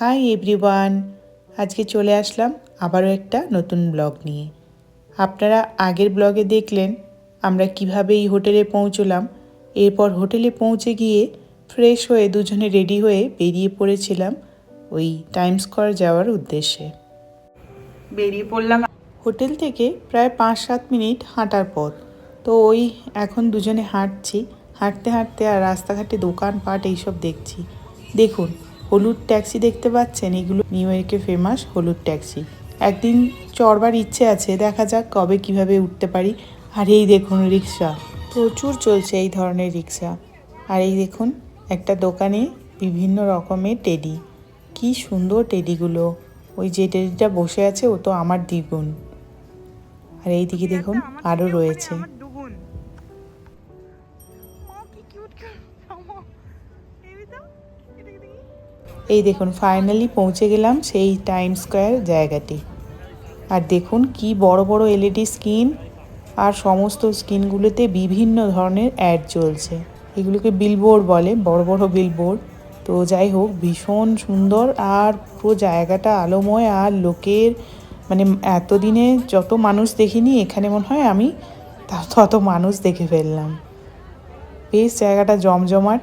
Hi everyone আজকে চলে আসলাম আবারও একটা নতুন ব্লগ নিয়ে। আপনারা আগের ব্লগে দেখলেন আমরা কীভাবে এই হোটেলে পৌঁছলাম। এরপর হোটেলে পৌঁছে গিয়ে ফ্রেশ হয়ে দুজনে রেডি হয়ে বেরিয়ে পড়েছিলাম ওই টাইম স্কোয়ার যাওয়ার উদ্দেশ্যে। বেরিয়ে পড়লাম। হোটেল থেকে প্রায় পাঁচ সাত মিনিট হাঁটার পথ। তো ওই এখন দুজনে হাঁটছি। হাঁটতে হাঁটতে আর রাস্তাঘাটে দোকানপাট এইসব দেখছি। দেখুন হলুদ ট্যাক্সি দেখতে পাচ্ছেন? এগুলো নিউ ইয়র্কে ফেমাস হলুদ ট্যাক্সি। একদিন চড়বার ইচ্ছে আছে, দেখা যাক কবে কীভাবে উঠতে পারি। আর এই দেখুন রিক্সা। প্রচুর চলছে এই ধরনের রিক্সা। আর এই দেখুন একটা দোকানে বিভিন্ন রকমের টেডি। কি সুন্দর টেডিগুলো। ওই যে টেডিটা বসে আছে, ও তো আমার দ্বিগুণ। আর এই দিকে দেখুন আরও রয়েছে। এই দেখুন ফাইনালি পৌঁছে গেলাম সেই টাইম স্কোয়ার জায়গাটি। আর দেখুন কি বড় বড় এলইডি স্ক্রিন আর সমস্ত স্ক্রিনগুলোতে বিভিন্ন ধরনের অ্যাড চলছে। এগুলোকে বিলবোর্ড বলে, বড় বড় বিলবোর্ড তো যাই হোক, ভীষণ সুন্দর আর পুরো জায়গাটা আলোময় আর লোকের মানে এতদিনে যত মানুষ দেখিনি, এখানে মনে হয় আমি তত মানুষ দেখে ফেললাম। বেশ জায়গাটা জমজমাট।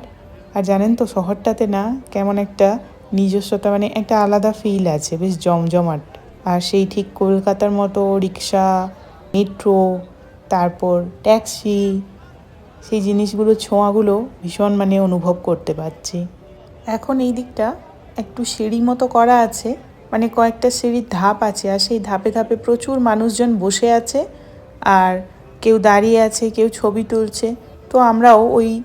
আর জানেন তো, শহরটাতে না কেমন একটা নিজস্বতা মানে একটা আলাদা ফিল আছে, বেশ জমজমাট। আর সেই ঠিক কলকাতার মতো রিক্সা মেট্রো তারপর ট্যাক্সি সেই জিনিসগুলো, ছোঁয়াগুলো ভীষণ মানে অনুভব করতে পারছি। এখন এই দিকটা একটু সিঁড়ি মতো করা আছে মানে কয়েকটা সিঁড়ির ধাপ আছে, আর সেই ধাপে ধাপে প্রচুর মানুষজন বসে আছে, আর কেউ দাঁড়িয়ে আছে, কেউ ছবি তুলছে। তো আমরাও ওই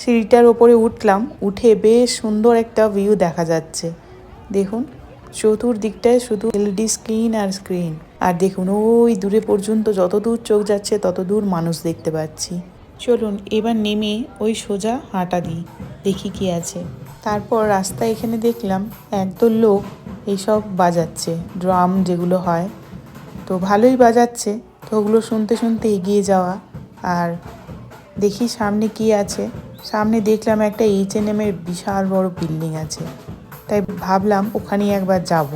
সিঁড়িটার ওপরে উঠলাম, উঠে বেশ সুন্দর একটা ভিউ দেখা যাচ্ছে। দেখুন, চতুর্দিকটায় শুধু এলইডি স্ক্রিন আর স্ক্রিন আর দেখুন, ওই দূরে পর্যন্ত যত দূর চোখ যাচ্ছে, তত দূর মানুষ দেখতে পাচ্ছি। চলুন, এবার নেমে ওই সোজা হাঁটা দিই, দেখি কি আছে। তারপর রাস্তায় এখানে দেখলাম, একদল লোক এইসব বাজাচ্ছে, ড্রাম যেগুলো হয়। তো ভালোই বাজাচ্ছে, তো ওগুলো শুনতে শুনতে এগিয়ে যাওয়া। আর দেখি সামনে কি আছে। সামনে দেখলাম একটা এইচ এন এর বিশাল বড় বিল্ডিং আছে। তাই ভাবলাম ওখানেই একবার যাব।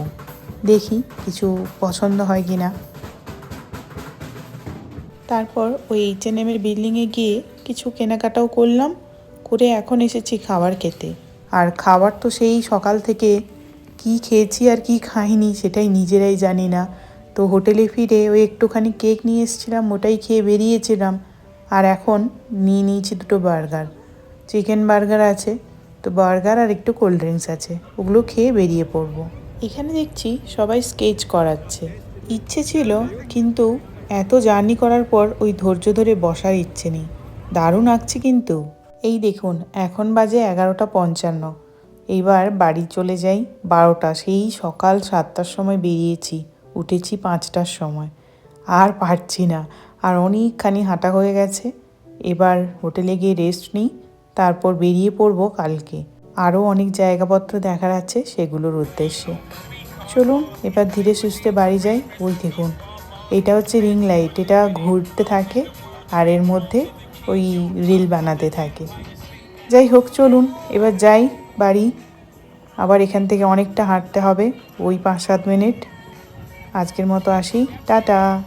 দেখি কিছু পছন্দ হয় কি না তারপর ওই এইচ এন এর বিল্ডিংয়ে গিয়ে কিছু কেনাকাটাও করলাম। করে এখন এসেছি খাবার খেতে। আর খাবার তো সেই সকাল থেকে। কি খেয়েছি আর কি খাইনি সেটাই নিজেরাই জানি না। তো হোটেলে ফিরে ওই একটুখানি কেক নিয়ে এসেছিলাম, ওটাই খেয়ে বেরিয়েছিলাম। আর এখন নিয়ে নিয়েছি দুটো বার্গার। চিকেন বার্গার আছে, তো বার্গার আর একটু কোল্ড ড্রিঙ্কস আছে। ওগুলো খেয়ে বেরিয়ে পড়ব। এখানে দেখছি সবাই স্কেচ করাচ্ছে। ইচ্ছে ছিল, কিন্তু এত জার্নি করার পর ওই ধৈর্য ধরে বসার ইচ্ছে নেই। দারুণ আঁকছে কিন্তু। এই দেখুন, এখন বাজে এগারোটা পঞ্চান্ন। এইবার বাড়ি চলে যাই বারোটা। সেই সকাল সাতটার সময় বেরিয়েছি, উঠেছি পাঁচটার সময়। আর পারছি না। আর অনেকখানি হাঁটা হয়ে গেছে। এবার হোটেলে গিয়ে রেস্ট নিই, তারপর বেরিয়ে পড়ব কালকে। আরও অনেক জায়গাপত্র দেখার আছে সেগুলোর উদ্দেশ্যে। চলুন, এবার ধীরে সুস্থে বাড়ি যাই। ওই দেখুন, এটা হচ্ছে রিং লাইট এটা ঘুরতে থাকে আর এর মধ্যে ওই রিল বানাতে থাকে। যাই হোক, চলুন, এবার যাই বাড়ি। আবার এখান থেকে অনেকটা হাঁটতে হবে, ওই পাঁচ সাত মিনিট। আজকের মতো আসি, টাটা।